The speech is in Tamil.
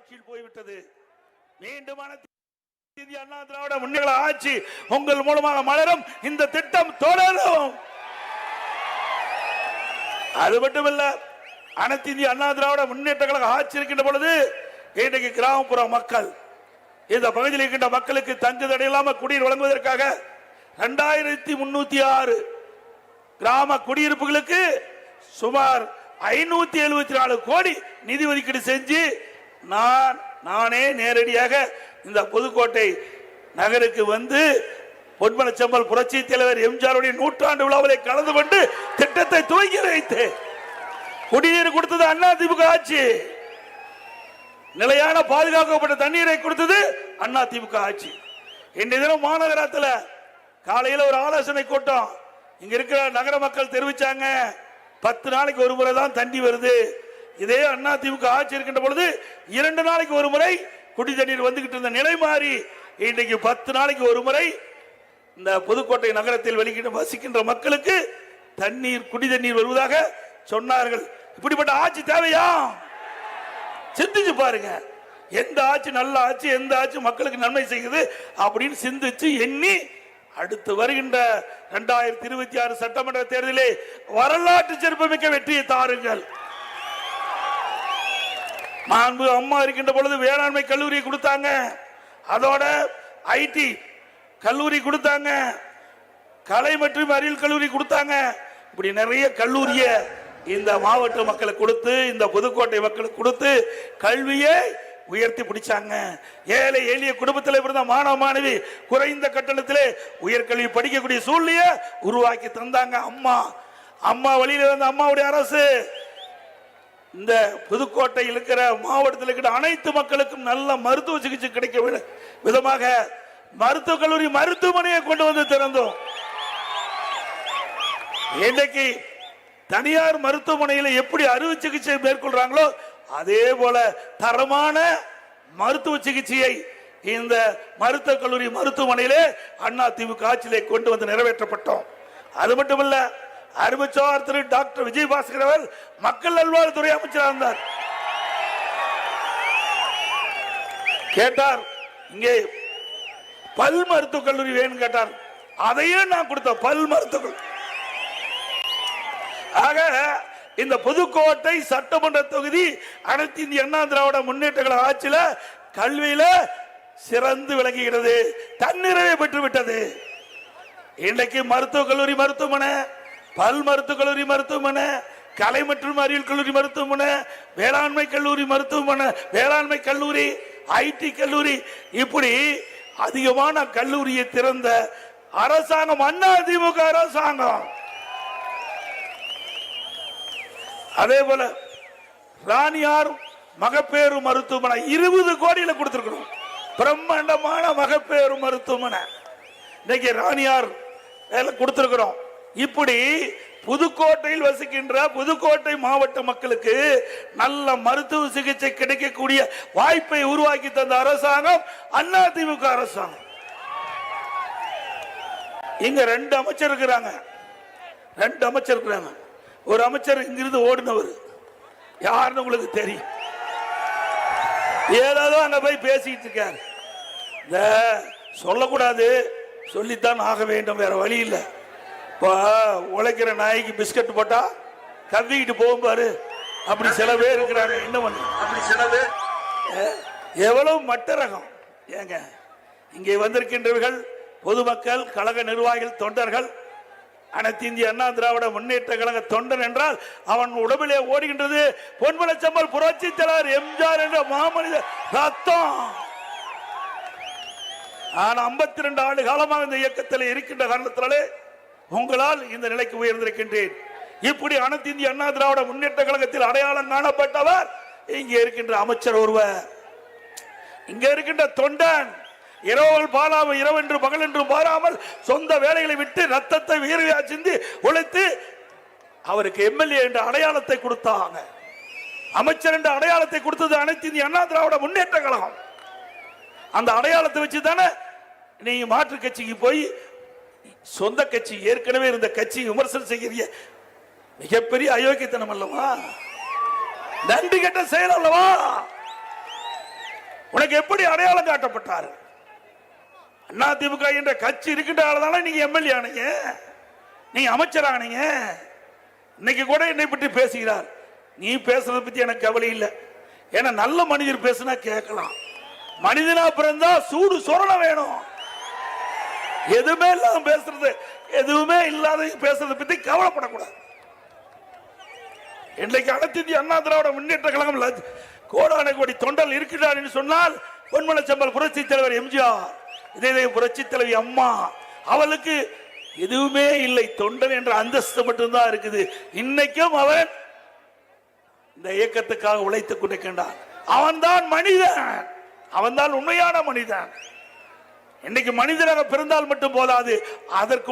ஆட்சியில் போய்விட்டது. மீண்டும் இந்திய அண்ணா திராவிட முன்னேற்ற ஆட்சி உங்கள் மூலமாக மலரும். இந்த திட்டம் தொடரும். அது மட்டுமல்ல அனைத்து இந்திய அண்ணா திராவிட முன்னேற்ற கழக ஆட்சி இருக்கின்ற பொழுது இன்றைக்கு கிராமப்புற மக்கள் இந்த பகுதியில் இருக்கின்ற மக்களுக்கு தங்கு தடையில்லாம குடிநீர் வழங்குவதற்காக இரண்டாயிரத்தி முன்னூத்தி ஆறு கிராம குடியிருப்புகளுக்கு சுமார் ஐநூத்தி எழுபத்தி நாலு கோடி நிதி ஒதுக்கீடு செஞ்சு நான் நானே நேரடியாக இந்த புதுக்கோட்டை நகருக்கு வந்து பொன்மனச்சம்பல் புரட்சி தலைவர் எம்ஜிஆருடைய நூற்றாண்டு விழாவிலே கலந்து கொண்டு திட்டத்தை துவங்கி வைத்தேன். குடிநீர் கொடுத்தது அண்ணா திமுக ஆட்சி. நிலையான பாதுகாக்கப்பட்ட தண்ணீரை கொடுத்தது அண்ணா திமுக ஆட்சி. இன்றைய தினம் மாநகரத்தில் காலையில் ஒரு ஆலோசனை கூட்டம். இங்க இருக்கிற நகர மக்கள் தெரிவிச்சாங்க. பத்து நாளைக்கு ஒரு முறை தான் தண்ணி வருது. இதே அண்ணா திமுக ஆட்சி இருக்கின்ற பொழுது இரண்டு நாளைக்கு ஒரு முறை குடி தண்ணீர் வந்துகிட்டு இருந்த நிலை மாறி இன்றைக்கு பத்து நாளைக்கு ஒரு முறை இந்த புதுக்கோட்டை நகரத்தில் வெளிக்கிட்டு வசிக்கின்ற மக்களுக்கு தண்ணீர் குடி தண்ணீர் வருவதாக சொன்னார்கள். இப்படிப்பட்ட ஆட்சி தேவையா? சிந்திச்சு பாருங்க. எந்த ஆட்சி நல்ல ஆட்சி எந்த ஆட்சி மக்களுக்கு நன்மை செய்யுது அப்படின்னு சிந்திச்சு எண்ணி அடுத்து வருகின்ற இரண்டாயிரத்தி இருபத்தி ஆறு சட்டமன்ற தேர்தலிலே வரலாற்று சிறப்புமிக்க வெற்றியை தாருங்கள். மாண்பு அம்மா இருக்கின்ற பொழுது வேளாண்மை கல்லூரி கொடுத்தாங்க. அதோட ஐடி கல்லூரி கொடுத்தாங்க. கலை மற்றும் அறிவியல் கல்லூரி கொடுத்தாங்க. இப்படி நிறைய கல்லூரிய இந்த மாவட்ட மக்களுக்கு கொடுத்து இந்த புதுக்கோட்டை மக்களுக்கு கொடுத்து கல்வியை உயர்த்தி பிடிச்சாங்க. ஏழை எளிய குடும்பத்தில் இருந்த மாணவ மாணவி குறைந்த கட்டணத்திலே உயர்கல்வி படிக்கக்கூடிய சூழ்நிலையை உருவாக்கி தந்தாங்க அம்மா. அம்மா வழியில் இருந்த அம்மாவுடைய அரசு. இந்த புதுக்கோட்டையில் இருக்கிற மாவட்டத்தில் இருக்கிற அனைத்து மக்களுக்கும் நல்ல மருத்துவ சிகிச்சை கிடைக்க விதமாக மருத்துவக் கல்லூரி மருத்துவமனையை கொண்டு வந்து திறந்தோம். இன்றைக்கு தனியார் மருத்துவமனையில் எப்படி அறுவை சிகிச்சை மேற்கொள்றாங்களோ அதே போல தரமான மருத்துவ சிகிச்சையை இந்த மருத்துவக் கல்லூரி மருத்துவமனையிலே அண்ணா திமுக ஆட்சியிலே கொண்டு வந்து நிறைவேற்றப்பட்டோம். அது மட்டுமல்ல அறிவிச்சோர் திரு டாக்டர் விஜயபாஸ்கர் அவர் மக்கள் நல்வாழ்வுத்துறை அமைச்சராக இருந்தார். கேட்டார் இங்கே பல் மருத்துவக் கல்லூரி வேணும் கேட்டார். அதையும் நான் கொடுத்தேன் பல் மருத்துவக் ஆக இந்த புதுக்கோட்டை சட்டமன்ற தொகுதி அனைத்து இந்திய அண்ணா திராவிட முன்னேற்ற கழக ஆட்சியில கல்வியில சிறந்து விளங்குகிறது தன்னிறைவை பெற்று விட்டது இன்றைக்கு மருத்துவக் கல்லூரி மருத்துவமனை பல் மருத்துவக் கல்லூரி மருத்துவமனை கலை மற்றும் அறிவியல் கல்லூரி மருத்துவமனை வேளாண்மை கல்லூரி மருத்துவமனை வேளாண்மை கல்லூரி ஐடி கல்லூரி இப்படி அதிகமான கல்லூரியை திறந்த அரசாங்கம் அண்ணா திமுக அரசாங்கம். அதே போல ராணியார் மகப்பேறு மருத்துவமனை இருபது கோடியில கொடுத்திருக்கணும். பிரம்மாண்டமான மகப்பேறு மருத்துவமனை. இன்னைக்கு ராணியார் வேலை கொடுத்திருக்கிறோம். இப்படி புதுக்கோட்டையில் வசிக்கின்ற புதுக்கோட்டை மாவட்ட மக்களுக்கு நல்ல மருத்துவ சிகிச்சை கிடைக்கக்கூடிய வாய்ப்பை உருவாக்கி தந்த அரசாங்கம் அண்ணா திமுக அரசாங்கம். இங்க ரெண்டு அமைச்சர் இருக்கிறாங்க. ரெண்டு அமைச்சர் இருக்கிறாங்க. ஒரு அமைச்சர் இங்கிருந்து ஓடினவர். யாருன்னு உங்களுக்கு தெரியும். ஏதாவது அங்க போய் பேசிட்டு இருக்காரு. இந்த சொல்லக்கூடாது. சொல்லித்தான் ஆக வேண்டும். வேற வழி இல்லை. உழைக்கிற நாய்க்கு பிஸ்கட் போட்டா கவ்விக்கிட்டு போகும் பாரு. அப்படி சில பேர் இருக்கிறாங்க. என்ன பண்ணு? அப்படி சில பேர் எவ்வளவு மட்ட ரகம். ஏங்க இங்கே வந்திருக்கின்றவர்கள் பொதுமக்கள் கழக நிர்வாகிகள் தொண்டர்கள் அனைத்து இந்திய அண்ணா திராவிட முன்னேற்ற கழக தொண்டன் என்றால் அவன் உடம்பிலே ஓடுகின்றது பொன்மலச்சம்பல் புரட்சி தலைவர் எம்ஜிஆர் என்ற மாமனித ரத்தம். நான் 52 ரெண்டு ஆண்டு காலமாக இந்த இயக்கத்தில் இருக்கின்ற காரணத்தினாலே உங்களால் இந்த நிலைக்கு உயர்ந்திருக்கின்றேன். இப்படி அனைத்து இந்திய அண்ணா திராவிட முன்னேற்ற கழகத்தில் அடையாளம் காணப்பட்டவர் இங்கே இருக்கின்ற அமைச்சர் ஒருவர். இங்க இருக்கின்ற தொண்டன் இரவுகள் பாலாமல் இரவென்று பகல் என்று பாராமல் சொந்த வேலைகளை விட்டு ரத்தத்தை வீரவியா சிந்தி உழைத்து அவருக்கு எம்எல்ஏ என்ற அடையாளத்தை கொடுத்தாங்க. அமைச்சர் என்ற அடையாளத்தை கொடுத்தது அனைத்து இந்திய அண்ணா திராவிட முன்னேற்ற கழகம். அந்த அடையாளத்தை வச்சு தானே நீங்க மாற்று கட்சிக்கு போய் சொந்த கட்சி ஏற்கனவே இருந்த கட்சி விமர்சனம் செய்கிறீங்க மிகப்பெரிய அயோக்கியத்தனம் அல்லவா? நன்றி கெட்ட செயல் அல்லவா? உனக்கு எப்படி அடையாளம் காட்டப்பட்டார்? அண்ணா திமுக என்ற கட்சி இருக்கின்றதால நீங்க எம்எல்ஏ ஆனீங்க? நீங்க அமைச்சர் ஆனீங்க? இன்னைக்கு கூட என்னை பற்றி பேசுகிறார். நீ பேசுறதை பத்தி எனக்கு கவலை இல்லை. ஏன்னா நல்ல மனிதர் பேசுனா கேட்கலாம். மனிதனா பிறந்தா சூடு சொரண வேணும். எதுவுமே இல்லாம பேசுறது எதுவுமே இல்லாத பேசுறதை பத்தி கவலைப்படக்கூடாது. இன்றைக்கு அனைத்து இந்திய அண்ணா திராவிட முன்னேற்ற கழகம் கோடான கோடி தொண்டல் இருக்கிறார் என்று சொன்னால் பொன்மனச்சம்பல் புரட்சி தலைவர் எம்ஜிஆர் இதே புரட்சி தலைவி அம்மா அவளுக்கு எதுவுமே இல்லை. தொண்டன் என்ற அந்தஸ்து மட்டும்தான் இருக்குது. இன்னைக்கும் அவன் இந்த இயக்கத்துக்காக உழைத்துக் கொண்டிருக்கின்றான். அவன்தான் மனிதன். அவன்தான் உண்மையான மனிதன். இன்னைக்கு மனிதனாக பிறந்தால் மட்டும் போதாது. அதற்கு